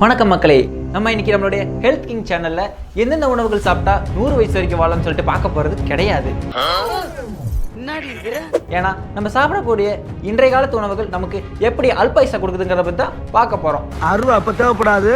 வணக்கம் மக்களே நம்ம இன்னைக்கு நம்மளுடைய ஹெல்த் கிங் சேனல்ல எந்தெந்த உணவுகள் சாப்பிட்டா நூறு வயசு வரைக்கும் வாழலாம்னு சொல்லிட்டு பார்க்க போறது கிடையாது. என்னடி இது? ஏன்னா நம்ம சாப்பிடக்கூடிய இன்றைய காலத்து உணவுகள் நமக்கு எப்படி அல்பாயுசா கொடுக்குதுங்கிறத பற்றி தான் பார்க்க போறோம். அருவா அப்ப தேவைப்படாது.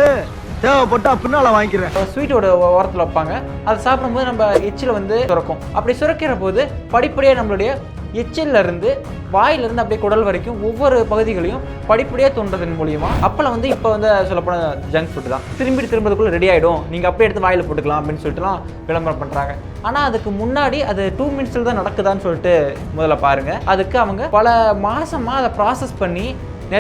தேவைப்பட்டா பின்னால வாங்கிக்கிறேன். ஸ்வீட்டோட ஓரத்தில் வைப்பாங்க. அதை சாப்பிடும்போது நம்ம எச்சில் வந்து சுரக்கும். அப்படி சுரக்கிற போது படிப்படியாக நம்மளுடைய எச்சிலிருந்து வாயிலிருந்து அப்படியே குடல் வரைக்கும் ஒவ்வொரு பகுதிகளையும் படிப்படியாக தோன்றதன் மூலியமாக அப்பளம் வந்து இப்போ வந்து சொல்லப்போன ஜங்க் ஃபுட் தான். திரும்பி திரும்பதுக்குள்ளே ரெடி ஆகிடும் நீங்கள் அப்படியே எடுத்து வாயில் போட்டுக்கலாம் அப்படின்னு சொல்லிட்டுலாம் விளம்பரம் பண்ணுறாங்க ஆனால் அதுக்கு முன்னாடி அது டூ மினிட்ஸில் தான் நடக்குதான்னு சொல்லிட்டு முதல்ல பாருங்கள் அதுக்கு அவங்க பல மாதமாக அதை ப்ராசஸ் பண்ணி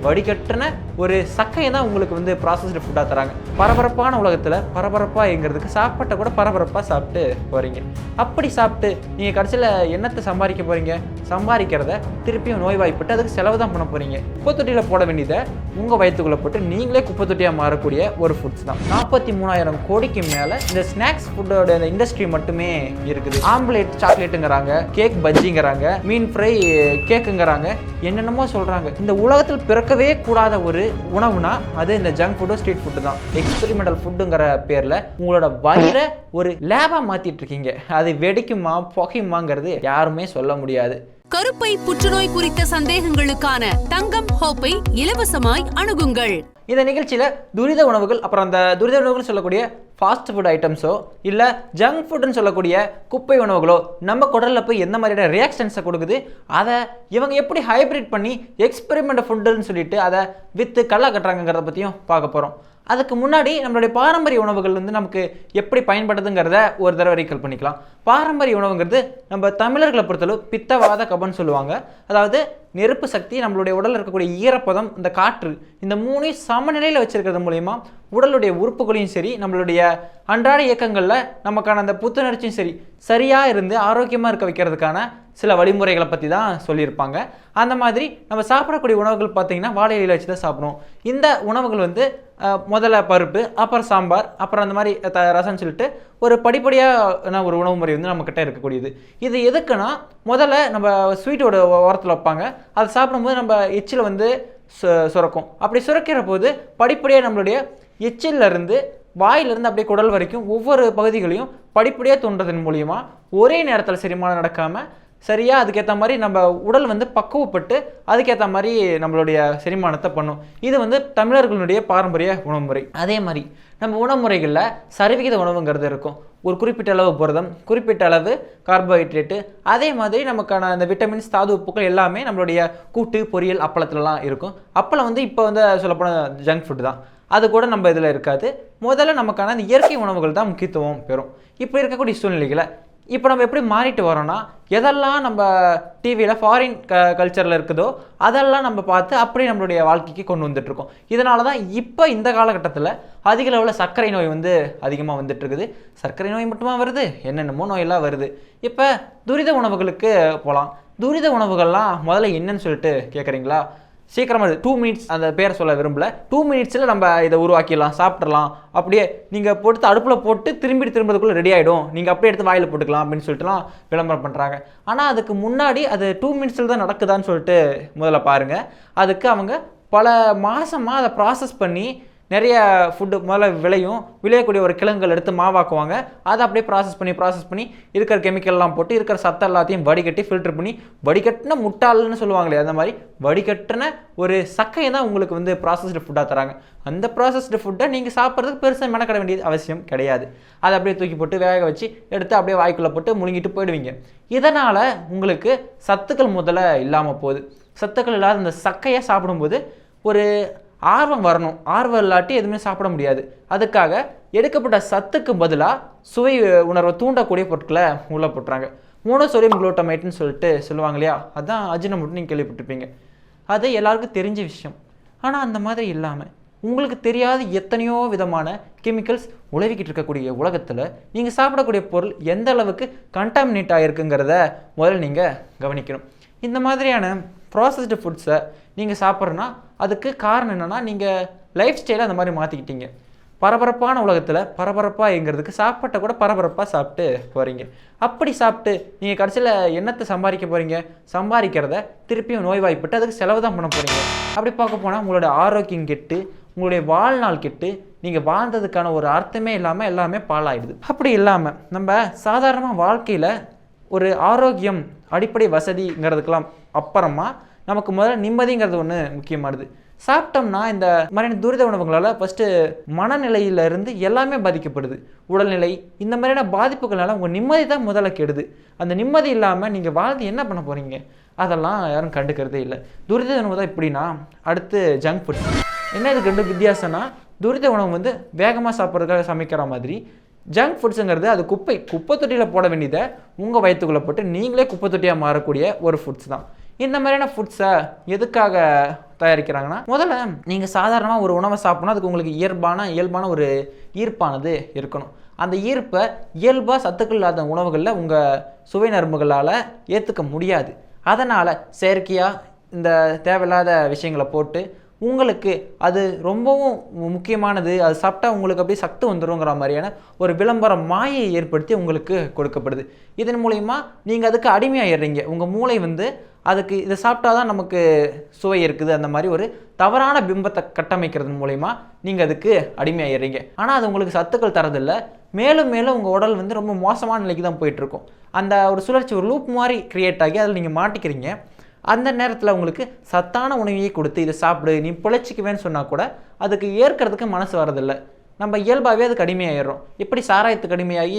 வடிகட்டின ஒரு சக்கையை தான் உங்களுக்கு வந்து ப்ராசஸ்டு ஃபுட்டாக தராங்க. பரபரப்பான உலகத்தில் பரபரப்பாக சாப்பாட்டை கூட பரபரப்பாக சாப்பிட்டு போகிறீங்க அப்படி சாப்பிட்டு நீங்கள் கடைசியில் என்னத்தை சம்பாதிக்க போகிறீங்க சம்பாதிக்கிறத திருப்பியும் நோய்வாய்ப்பட்டு அதுக்கு செலவு தான் பண்ண போகிறீங்க குப்பை தொட்டியில் போட வேண்டியதை உங்கள் வயிற்றுக்குள்ளே போட்டு நீங்களே குப்பை தொட்டியாக மாறக்கூடிய ஒரு ஃபுட்ஸ் தான். நாற்பத்தி மூணாயிரம் கோடிக்கு மேலே இந்த ஸ்நாக்ஸ் ஃபுட்டோட இந்த இண்டஸ்ட்ரி மட்டுமே இருக்குது. ஆம்லேட் சாக்லேட்டுங்கிறாங்க கேக் பஜ்ஜிங்கிறாங்க மீன் ஃப்ரை கேக்குங்கிறாங்க என்னென்னமோ சொல்கிறாங்க இந்த உலகத்தில் பிறக்கவே கூடாத ஒரு உணவுனா அது இந்த ஜங்க் ஃபுட்டும் ஸ்ட்ரீட் ஃபுட்டு தான். எக்ஸ்பெரிமெண்டல் ஃபுட்டுங்கிற பேரில் உங்களோட வயிறை ஒரு லேபாக மாற்றிட்டு இருக்கீங்க. அது வெடிக்குமா புகையுமாங்கிறது யாருமே சொல்ல முடியாது. கருப்பை புற்றுநோய் குறித்த சந்தேகங்களுக்கான தங்கம் ஹோப்பை இலவசமாய் அணுகுங்கள். இந்த நிகழ்ச்சியில் துரித உணவுகள் அப்புறம் அந்த துரித உணவுகள் சொல்லக்கூடிய ஃபாஸ்ட் ஃபுட் ஐட்டம்ஸோ இல்லை ஜங்க் ஃபுட்னு சொல்லக்கூடிய குப்பை உணவுகளோ நம்ம குடலில் போய் எந்த மாதிரியான ரியாக்ஷன்ஸை கொடுக்குது அதை இவங்க எப்படி ஹைப்ரிட் பண்ணி எக்ஸ்பெரிமெண்ட் ஃபுட்டுன்னு சொல்லிட்டு அதை விற்று கல்லா கட்டுறாங்கிறத பற்றியும் பார்க்க போகிறோம் அதுக்கு முன்னாடி நம்மளுடைய பாரம்பரிய உணவுகள் வந்து நமக்கு எப்படி பயன்படுதுங்கிறத ஒரு தடவை ரீக்கல் பண்ணிக்கலாம். பாரம்பரிய உணவுங்கிறது நம்ம தமிழர்களை பொறுத்தளவு பித்தவாத கபன்னு சொல்லுவாங்க. அதாவது நெருப்பு சக்தி நம்மளுடைய உடலில் இருக்கக்கூடிய ஈரப்பதம் இந்த காற்று இந்த மூணையும் சமநிலையில் வச்சுருக்கிறது மூலயமா உடலுடைய உறுப்புகளையும் சரி நம்மளுடைய அன்றாட இயக்கங்களில் நமக்கான அந்த புத்துணர்ச்சியும் சரி சரியாக இருந்து ஆரோக்கியமாக இருக்க வைக்கிறதுக்கான சில வழிமுறைகளை பற்றி தான் சொல்லியிருப்பாங்க. அந்த மாதிரி நம்ம சாப்பிடக்கூடிய உணவுகள் பார்த்திங்கன்னா வாழை இலையில் வச்சு தான் சாப்பிடுவோம். இந்த உணவுகள் வந்து முதல்ல பருப்பு அப்புறம் சாம்பார் அப்புறம் அந்த மாதிரி த ரசம் சொல்லிட்டு ஒரு படிப்படியான ஒரு உணவு முறை வந்து நம்மக்கிட்ட இருக்கக்கூடியது. இது எதுக்குன்னா முதல்ல நம்ம ஸ்வீட்டோட ஓரத்தில் வைப்பாங்க. அதை சாப்பிடும்போது நம்ம எச்சில் வந்து சு- சுரக்கும். அப்படி சுரக்கிற போது படிப்படியாக நம்மளுடைய எச்சிலிருந்து வாயிலிருந்து அப்படியே குடல் வரைக்கும் ஒவ்வொரு பகுதிகளையும் படிப்படியாக தோன்றதன் மூலியமாக ஒரே நேரத்தில் செரிமானம் நடக்காமல் சரியாக அதுக்கேற்ற மாதிரி நம்ம உடல் வந்து பக்குவப்பட்டு அதுக்கேற்ற மாதிரி நம்மளுடைய செரிமானத்தை பண்ணும். இது வந்து தமிழர்களுடைய பாரம்பரிய உணவு முறை. அதே மாதிரி நம்ம உணவு முறைகளில் சரிவிகித உணவுங்கிறது இருக்கும். ஒரு குறிப்பிட்ட அளவு புரதம் குறிப்பிட்ட அளவு கார்போஹைட்ரேட்டு அதே மாதிரி நமக்கான அந்த விட்டமின்ஸ் தாது உப்புக்கள் எல்லாமே நம்மளுடைய கூட்டு பொரியல் அப்பளத்துலலாம் இருக்கும். அப்பளம் வந்து இப்போ வந்து சொல்லப்போனால் ஜங்க் ஃபுட்டு தான். அது கூட நம்ம இதில் இருக்காது. முதல்ல நமக்கான அந்த இயற்கை உணவுகள் தான் முக்கியத்துவம் பெறும். இப்போ இருக்கக்கூடிய சூழ்நிலைகளை இப்போ நம்ம எப்படி மாறிட்டு வரோம்னா எதெல்லாம் நம்ம டிவியில் ஃபாரின் க கல்ச்சரில் இருக்குதோ அதெல்லாம் நம்ம பார்த்து அப்படியே நம்மளுடைய வாழ்க்கைக்கு கொண்டு வந்துட்டுருக்கோம். இதனால தான் இப்போ இந்த காலகட்டத்தில் அதிக அளவில் சர்க்கரை நோய் வந்து அதிகமாக வந்துட்டுருக்குது. சர்க்கரை நோய் மட்டுமா வருது? என்னென்னமோ நோயெல்லாம் வருது. இப்போ துரித உணவுகளுக்கு போகலாம் துரித உணவுகள்லாம் முதல்ல என்னன்னு சொல்லிட்டு கேட்குறீங்களா சீக்கிரமாக டூ மினிட்ஸ் அந்த பேரை சொல்ல விரும்பல. டூ மினிட்ஸில் நம்ம இதை உருவாக்கிடலாம் சாப்பிட்றலாம் அப்படியே நீங்கள் போட்டு அடுப்பில் போட்டு திரும்பி திரும்பதுக்குள்ளே ரெடி ஆகிடும் நீங்கள் அப்படியே எடுத்து வாயில் போட்டுக்கலாம் அப்படின்னு சொல்லிட்டுலாம் விளம்பரம் பண்ணுறாங்க ஆனால் அதுக்கு முன்னாடி அது டூ மினிட்ஸில் தான் நடக்குதான்னு சொல்லிட்டு முதல்ல பாருங்கள் அதுக்கு அவங்க பல மாதமாக அதை ப்ராசஸ் பண்ணி நிறைய ஃபுட்டு முதல்ல விளையும். விளையக்கூடிய ஒரு கிழங்குகள் எடுத்து மாவாக்குவாங்க. அதை அப்படியே ப்ராசஸ் பண்ணி ப்ராசஸ் பண்ணி இருக்கிற கெமிக்கல்லாம் போட்டு இருக்கிற சத்தம் எல்லாத்தையும் வடிகட்டி ஃபில்டர் பண்ணி வடிகட்டின முட்டாள்னு சொல்லுவாங்களே அந்த மாதிரி வடிகட்டின ஒரு சக்கையை தான் உங்களுக்கு வந்து ப்ராசஸ்டு ஃபுட்டாக தராங்க. அந்த ப்ராசஸ்டு ஃபுட்டை நீங்கள் சாப்பிட்றதுக்கு பெருசாக மெனக்கட வேண்டியது அவசியம் கிடையாது. அதை அப்படியே தூக்கி போட்டு வேக வச்சு எடுத்து அப்படியே வாய்க்குள்ளே போட்டு முழுங்கிட்டு போயிடுவீங்க. இதனால் உங்களுக்கு சத்துக்கள் முதல்ல இல்லாமல் போகுது. சத்துக்கள் இல்லாத அந்த சக்கையை சாப்பிடும்போது ஒரு ஆர்வம் வரணும். ஆர்வம் இல்லாட்டி எதுவுமே சாப்பிட முடியாது. அதுக்காக எடுக்கப்பட்ட சத்துக்கு பதிலாக சுவை உணர்வை தூண்டக்கூடிய பொருட்களை உள்ளே போட்டுறாங்க. மோனோசோடியம் குளூட்டமைட்னு சொல்லிட்டு சொல்லுவாங்க இல்லையா? அதான் அஜினமோட்டு நீங்கள் கேள்விப்பட்டிருப்பீங்க. அது எல்லாருக்கும் தெரிஞ்ச விஷயம். ஆனால் அந்த மாதிரி இல்லாமல் உங்களுக்கு தெரியாத எத்தனையோ விதமான கெமிக்கல்ஸ் உழவிக்கிட்டு இருக்கக்கூடிய உலகத்தில் நீங்கள் சாப்பிடக்கூடிய பொருள் எந்த அளவுக்கு கண்டாமினேட் ஆகிருக்குங்கிறத முதல்ல நீங்கள் கவனிக்கணும். இந்த மாதிரியான ப்ராசஸ்டு ஃபுட்ஸை நீங்கள் சாப்பிட்றனா அதுக்கு காரணம் என்னென்னா நீங்கள் லைஃப் ஸ்டைலை அந்த மாதிரி மாற்றிக்கிட்டீங்க பரபரப்பான உலகத்தில் பரபரப்பாக எங்கிறதுக்கு சாப்பாட்டை கூட பரபரப்பாக சாப்பிட்டு போகிறீங்க அப்படி சாப்பிட்டு நீங்கள் கடைசியில் என்னத்தை சம்பாதிக்க போகிறீங்க சம்பாதிக்கிறத திருப்பியும் நோய்வாய்ப்பட்டு அதுக்கு செலவு தான் பண்ண போகிறீங்க அப்படி பார்க்க போனால் உங்களோட ஆரோக்கியம் கெட்டு உங்களுடைய வாழ்நாள் கெட்டு நீங்கள் வாழ்ந்ததுக்கான ஒரு அர்த்தமே இல்லாமல் எல்லாமே பாழாயிடுது. அப்படி இல்லாமல் நம்ம சாதாரணமாக வாழ்க்கையில் ஒரு ஆரோக்கியம் அடிப்படை வசதிங்கிறதுக்கெல்லாம் அப்புறமா நமக்கு முதல்ல நிம்மதிங்கிறது ஒன்று முக்கியமானது. சாப்பிட்டோம்னா இந்த மாதிரியான துரித உணவுகளால் ஃபஸ்ட்டு மனநிலையிலிருந்து எல்லாமே பாதிக்கப்படுது. உடல்நிலை இந்த மாதிரியான பாதிப்புகளால் உங்கள் நிம்மதி தான் முதல்ல கெடுது. அந்த நிம்மதி இல்லாமல் நீங்கள் வாழ்ந்து என்ன பண்ண போகிறீங்க அதெல்லாம் யாரும் கண்டுக்கிறதே இல்லை. துரித உணவு தான் எப்படின்னா அடுத்து ஜங்க் ஃபுட் என்ன இதுக்கு ரெண்டு வித்தியாசம்னா துரித உணவு வந்து வேகமாக சாப்பிட்றதுக்காக சமைக்கிற மாதிரி. ஜங்க் ஃபுட்ஸுங்கிறது அது குப்பை குப்பை தொட்டியில் போட வேண்டியதை உங்கள் வயிற்றுக்குள்ளே போட்டு நீங்களே குப்பை தொட்டியாக மாறக்கூடிய ஒரு ஃபுட்ஸ் தான். இந்த மாதிரியான ஃபுட்ஸை எதுக்காக தயாரிக்கிறாங்கன்னா முதல்ல நீங்கள் சாதாரணமாக ஒரு உணவை சாப்பிட்னா அதுக்கு உங்களுக்கு இயல்பான இயல்பான ஒரு ஈர்ப்பானது இருக்கணும். அந்த ஈர்ப்பை இயல்பாக சத்துக்கள் இல்லாத உணவுகளில் உங்கள் சுவை நரம்புகளால் ஏற்றுக்க முடியாது. அதனால் செயற்கையாக இந்த தேவையில்லாத விஷயங்களை போட்டு உங்களுக்கு அது ரொம்பவும் மு- முக்கியமானது. அது சாப்பிட்டா உங்களுக்கு அப்படியே சத்து வந்துருங்கிற மாதிரியான ஒரு விளம்பர மாயை ஏற்படுத்தி உங்களுக்கு கொடுக்கப்படுது. இதன் மூலயமா நீங்கள் அதுக்கு அடிமையாகிடுறீங்க உங்கள் மூளை வந்து அதுக்கு இதை சாப்பிட்டா தான் நமக்கு சுவை இருக்குது. அந்த மாதிரி ஒரு தவறான பிம்பத்தை கட்டமைக்கிறது மூலயமா நீங்கள் அதுக்கு அடிமையாயிடுறீங்க. ஆனால் அது உங்களுக்கு சத்துக்கள் தரதில்லை. மேலும் மேலும் உங்கள் உடல் வந்து ரொம்ப மோசமான நிலைக்கு தான் போயிட்டுருக்கும். அந்த ஒரு சுழற்சி ஒரு லூப் மாதிரி க்ரியேட் ஆகி அதில் நீங்கள் மாட்டிக்கிறீங்க. அந்த நேரத்தில் உங்களுக்கு சத்தான உணவையே கொடுத்து இதை சாப்பிடு நீ பிழைச்சிக்குவேன்னு சொன்னால் கூட அதுக்கு ஏற்கிறதுக்கு மனசு வரதில்லை. நம்ம இயல்பாகவே அதுக்கு அடிமையாயிடுறோம். எப்படி சாராயத்துக்கு அடிமையாகி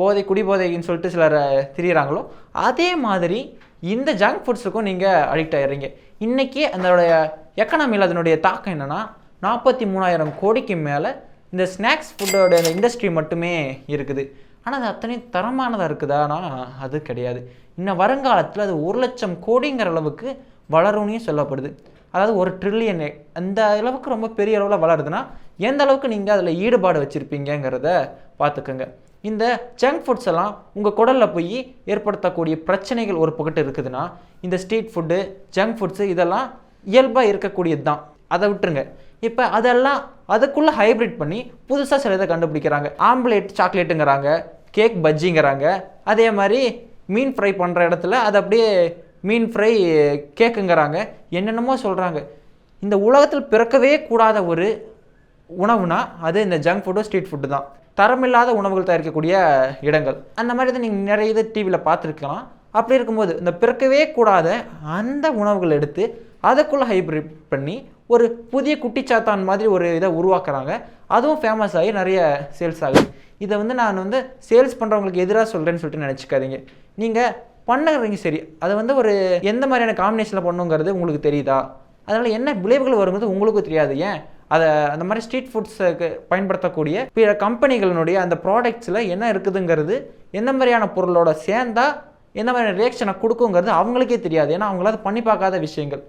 போதை குடிபோதைன்னு சொல்லிட்டு சிலர் திரியிறாங்களோ அதே மாதிரி இந்த ஜங்க் ஃபுட்ஸுக்கும் நீங்கள் அடிக்ட் ஆயிடுறீங்க. இன்றைக்கி அதனுடைய எக்கனாமியில் அதனுடைய தாக்கம் என்னென்னா நாற்பத்தி மூணாயிரம் கோடிக்கு மேலே இந்த ஸ்நாக்ஸ் ஃபுட்டோட இந்த இண்டஸ்ட்ரி மட்டுமே இருக்குது. ஆனால் அது அத்தனையும் தரமானதாக இருக்குதானா அது கிடையாது. இன்னும் வருங்காலத்தில் அது ஒரு லட்சம் கோடிங்கிற அளவுக்கு வளரும்னு சொல்லப்படுது. அதாவது ஒரு ட்ரில்லியன் அந்த அளவுக்கு ரொம்ப பெரிய அளவில் வளருதுன்னா எந்த அளவுக்கு நீங்கள் அதில் ஈடுபாடு வச்சுருப்பீங்கங்கிறத பார்த்துக்கோங்க. இந்த ஜங்க் ஃபுட்ஸ் எல்லாம் உங்கள் குடலில் போய் ஏற்படுத்தக்கூடிய பிரச்சனைகள் ஒரு பக்கத்து இருக்குதுன்னா இந்த ஸ்ட்ரீட் ஃபுட்டு ஜங்க் ஃபுட்ஸு இதெல்லாம் இயல்பாக இருக்கக்கூடியது தான். அதை விட்டுருங்க. இப்போ அதெல்லாம் அதுக்குள்ளே ஹைப்ரிட் பண்ணி புதுசாக சில இதை கண்டுபிடிக்கிறாங்க. ஆம்லேட் சாக்லேட்டுங்கிறாங்க கேக் பஜ்ஜிங்கிறாங்க. அதே மாதிரி மீன் ஃப்ரை பண்ணுற இடத்துல அது அப்படியே மீன் ஃப்ரை கேக்குங்கிறாங்க என்னென்னமோ சொல்கிறாங்க இந்த உலகத்தில் பிறக்கவே கூடாத ஒரு உணவுனா அது இந்த ஜங்க் ஃபுட்டும் ஸ்ட்ரீட் ஃபுட்டு தான். தரமில்லாத உணவுகள் தயாரிக்கக்கூடிய இடங்கள். அந்த மாதிரி தான் நீங்கள் நிறைய இது டிவியில் பார்த்துருக்கலாம். அப்படி இருக்கும்போது இந்த பிறக்கவே கூடாத அந்த உணவுகள் எடுத்து அதுக்குள்ளே ஹைப்ரிட் பண்ணி ஒரு புதிய குட்டிச்சாத்தான் மாதிரி ஒரு இதை உருவாக்குறாங்க. அதுவும் ஃபேமஸ் ஆகி நிறைய சேல்ஸ் ஆகுது. இதை வந்து நான் வந்து சேல்ஸ் பண்ணுறவங்களுக்கு எதிராக சொல்கிறேன்னு சொல்லிட்டு நினச்சிக்காதீங்க. நீங்கள் பண்ணுறீங்க சரி. அதை வந்து ஒரு எந்த மாதிரியான காம்பினேஷனில் பண்ணுங்கிறது உங்களுக்கு தெரியுதா? அதனால் என்ன விளைவுகள் வருங்கிறது உங்களுக்கும் தெரியாது. ஏன்? அதை அந்த மாதிரி ஸ்ட்ரீட் ஃபுட்ஸுக்கு பயன்படுத்தக்கூடிய பிற கம்பெனிகளினுடைய அந்த ப்ராடக்ட்ஸில் என்ன இருக்குதுங்கிறது எந்த மாதிரியான பொருளோட சேர்ந்தால் எந்த மாதிரியான ரியாக்ஷனை கொடுக்குங்கிறது அவங்களுக்கே தெரியாது. ஏன்னா அவங்களால பண்ணி பார்க்காத விஷயங்கள்.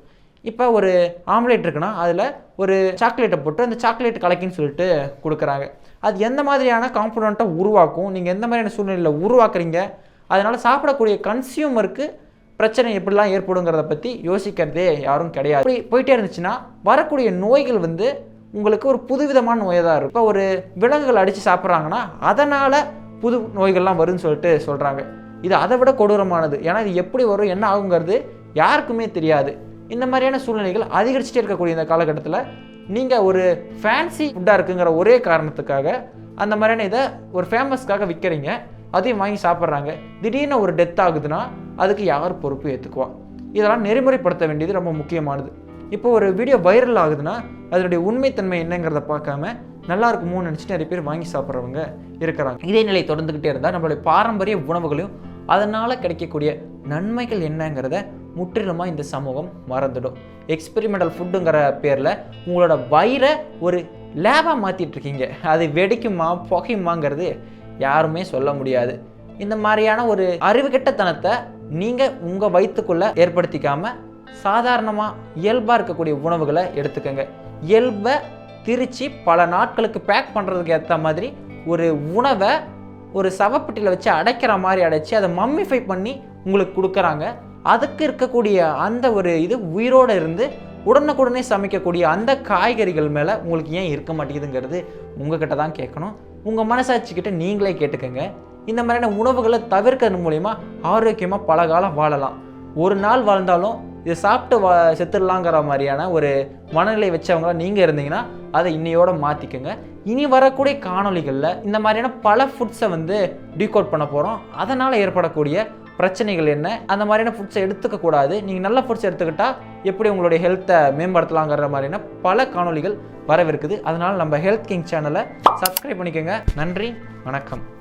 இப்போ ஒரு ஆம்லேட் இருக்குன்னா அதில் ஒரு சாக்லேட்டை போட்டு அந்த சாக்லேட் கலக்கின்னு சொல்லிட்டு கொடுக்குறாங்க. அது எந்த மாதிரியான காம்பனண்ட்டை உருவாக்கும்? நீங்கள் எந்த மாதிரியான சூழ்நிலையில் உருவாக்குறீங்க? அதனால் சாப்பிடக்கூடிய கன்சியூமருக்கு பிரச்சனை எப்படிலாம் ஏற்படுங்கிறத பற்றி யோசிக்கிறதே யாரும் கிடையாது. அப்படி போயிட்டே இருந்துச்சுன்னா வரக்கூடிய நோய்கள் வந்து உங்களுக்கு ஒரு புதுவிதமான நோயாக தான் இருக்கும். இப்போ ஒரு விலங்குகள் அடித்து சாப்பிட்றாங்கன்னா அதனால் புது நோய்கள்லாம் வரும்னு சொல்லிட்டு சொல்கிறாங்க இது அதை விட கொடூரமானது. ஏன்னா இது எப்படி வரும் என்ன ஆகுங்கிறது யாருக்குமே தெரியாது. இந்த மாதிரியான சூழ்நிலைகள் அதிகரிச்சுட்டே இருக்கக்கூடிய இந்த காலகட்டத்தில் நீங்கள் ஒரு ஃபேன்சி ஃபுட்டாக இருக்குங்கிற ஒரே காரணத்துக்காக அந்த மாதிரியான இதை ஒரு ஃபேமஸ்க்காக விற்கிறீங்க அதையும் வாங்கி சாப்பிட்றாங்க. திடீர்னு ஒரு டெத் ஆகுதுன்னா அதுக்கு யார் பொறுப்பு ஏற்றுக்குவா இதெல்லாம் நெறிமுறைப்படுத்த வேண்டியது ரொம்ப முக்கியமானது. இப்போ ஒரு வீடியோ வைரல் ஆகுதுன்னா அதனுடைய உண்மைத்தன்மை என்னங்கிறத பார்க்காம நல்லா இருக்குமோன்னு நினச்சிட்டு நிறைய பேர் வாங்கி சாப்பிட்றவங்க இருக்கிறாங்க. இதே நிலை தொடர்ந்துக்கிட்டே இருந்தால் நம்மளுடைய பாரம்பரிய உணவுகளையும் அதனால் கிடைக்கக்கூடிய நன்மைகள் என்னங்கிறத முற்றிலுமாக இந்த சமூகம் மறந்துடும். எக்ஸ்பெரிமெண்டல் ஃபுட்டுங்கிற பேரில் உங்களோட வயிறை ஒரு லேபாக மாற்றிட்டு இருக்கீங்க. அது வெடிக்குமா புகையுமாங்கிறது யாருமே சொல்ல முடியாது. இந்த மாதிரியான ஒரு அறிவுகெட்டத்தனத்தை நீங்கள் உங்கள் வயிற்றுக்குள்ளே ஏற்படுத்திக்காமல் சாதாரணமாக இயல்பாக இருக்கக்கூடிய உணவுகளை எடுத்துக்கோங்க. இயல்பை திரித்து பல நாட்களுக்கு பேக் பண்ணுறதுக்கு ஏற்ற மாதிரி ஒரு உணவை ஒரு சவப்பெட்டியில் வச்சு அடைக்கிற மாதிரி அடைச்சி அதை மம்மிஃபை பண்ணி உங்களுக்கு கொடுக்குறாங்க. அதுக்கு இருக்கக்கூடிய அந்த ஒரு இது உயிரோடு இருந்து உடனுக்குடனே சமைக்கக்கூடிய அந்த காய்கறிகள் மேலே உங்களுக்கு ஏன் இருக்க மாட்டேங்குதுங்கிறது உங்ககிட்ட தான் கேட்கணும். உங்கள் மனசாட்சிக்கிட்ட நீங்களே கேட்டுக்கோங்க. இந்த மாதிரியான உணவுகளை தவிர்க்கிறது மூலிமா ஆரோக்கியமாக பல காலம் வாழலாம். ஒரு நாள் வாழ்ந்தாலும் இதை சாப்பிட்டு வா செத்துடலாங்கிற மாதிரியான ஒரு மனநிலை வச்சவங்களா நீங்கள் இருந்தீங்கன்னா அதை இன்னையோட மாற்றிக்கோங்க இனி வரக்கூடிய காணொளிகளில் இந்த மாதிரியான பல ஃபுட்ஸை வந்து டீகோட் பண்ண போகிறோம் அதனால் ஏற்படக்கூடிய பிரச்சனைகள் என்ன? அந்த மாதிரியான ஃபுட்ஸை எடுத்துக்கக்கூடாது நீங்கள் நல்ல ஃபுட்ஸ் எடுத்துக்கிட்டால் எப்படி உங்களுடைய ஹெல்த்தை மேம்படுத்தலாங்கிற மாதிரியான பல காணொளிகள் வரவிருக்குது. அதனால் நம்ம ஹெல்த் கிங் சேனலை சப்ஸ்கிரைப் பண்ணிக்கோங்க. நன்றி வணக்கம்.